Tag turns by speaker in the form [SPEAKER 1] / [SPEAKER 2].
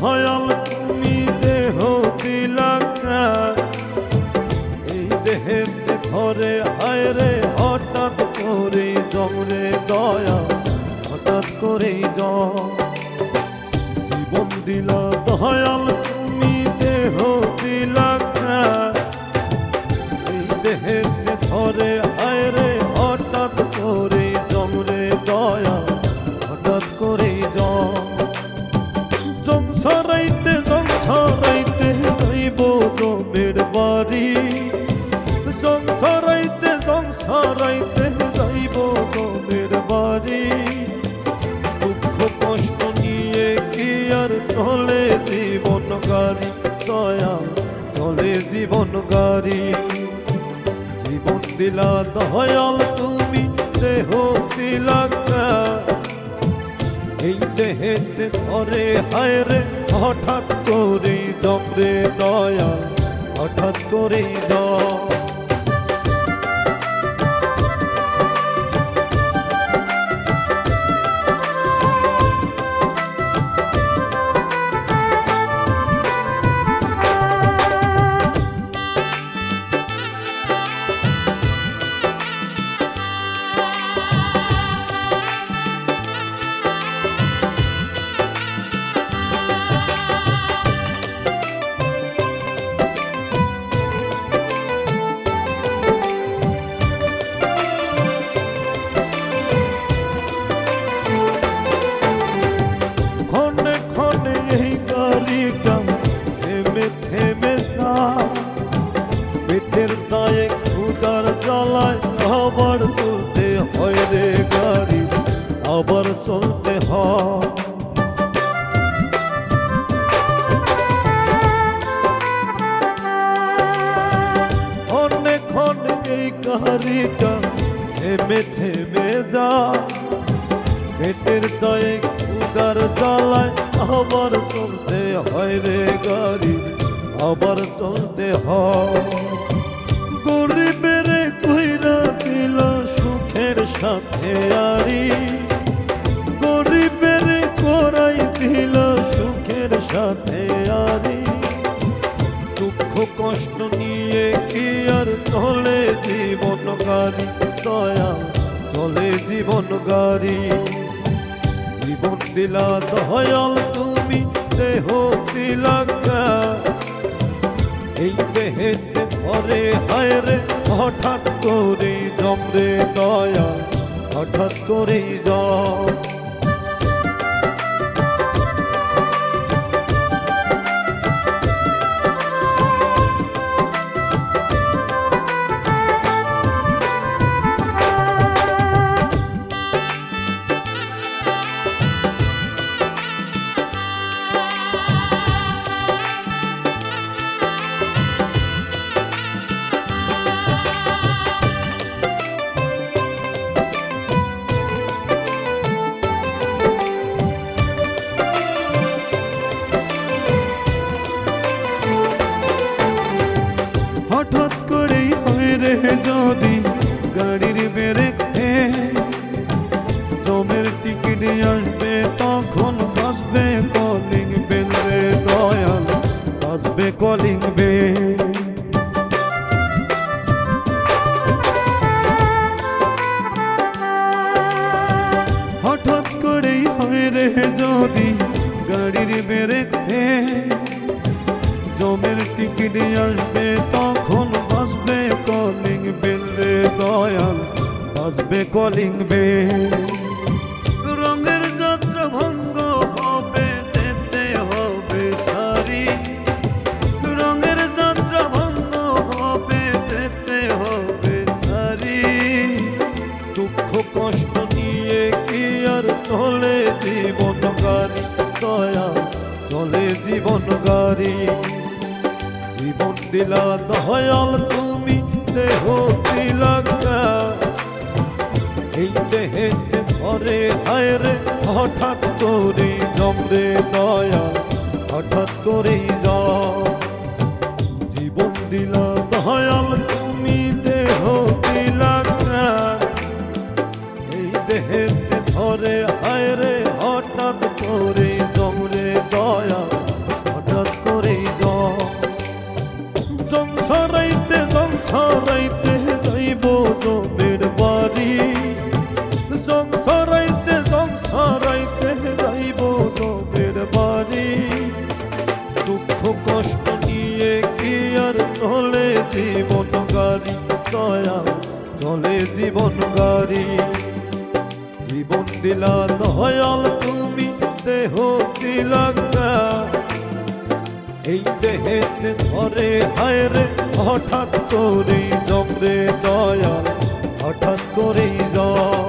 [SPEAKER 1] দয়াল তুমি দেহ দিলা এই দেহে ঘরে হায় রে হঠাৎ করে জমরে দয়া, হঠাৎ করে জম। জীবন দিল দয়াল সংসারাইতে যাইব জমের বাড়ি দুঃখ কষ্ট নিয়ে কি আর চলে জীবন গাড়ি দয়া চলে জীবন গাড়ি জীবন দিলা দয়াল তুমি দেহ দিলা এই দেহেতে ধরে হায় রে, হঠাৎ করে পেটের দায়ে ক্ষুদার জ্বালায় আবার চলতে হয় রে গাড়ি, আবার চলতে হয়। এই আবার চলতে হয় রে গাড়ি, আবার চলতে হয়। গরিবের কইরা দিল সুখের সাথে আরি। গরিবের করাই দিল সুখের সাথে দুঃখ কষ্ট নিয়ে কি আর চলে জীবন গাড়ি? দয়া চলে জীবন জীবন দিলা দয়াল তুমি, দেহ দিলা ঘরে হায় রে হঠাৎ করে জমরে দয়া হঠাৎ করে জম। বাসবে কলিং বেল হঠাৎ করেই হয় রে যদি গাড়ির বেড়ে জমের টিকিট আসবে তখন বাসবে কলিং বেল রে দয়াল বাসবে কলিং বেল দিলা দয়াল তুমি, দেহ দিলা এই দেহেতে ঘরে হায় রে, হঠাৎ করে জমরে দয়া, হঠাৎ করে জীবন দিলা দয়াল তুমি, দেহ দিলা এই দেহেতে ধরে হায় রে, হঠাৎ করে জমরে দয়া সরাইতে জং সরাইতে যাইব জমির বাড়ি। জং সরাইতে জং সরাইতে যাইব জমির বাড়ি। দুঃখ, কষ্ট নিয়ে কি আর চলে জীবন গাড়ি? দয়া চলে জীবন গাড়ি। জীবন দিলা, দয়াল, তুমি দেহ দিলা এই দেহেতে ধরে হায় হঠাৎ করে জমরে দয়াল হঠাৎ করে জল।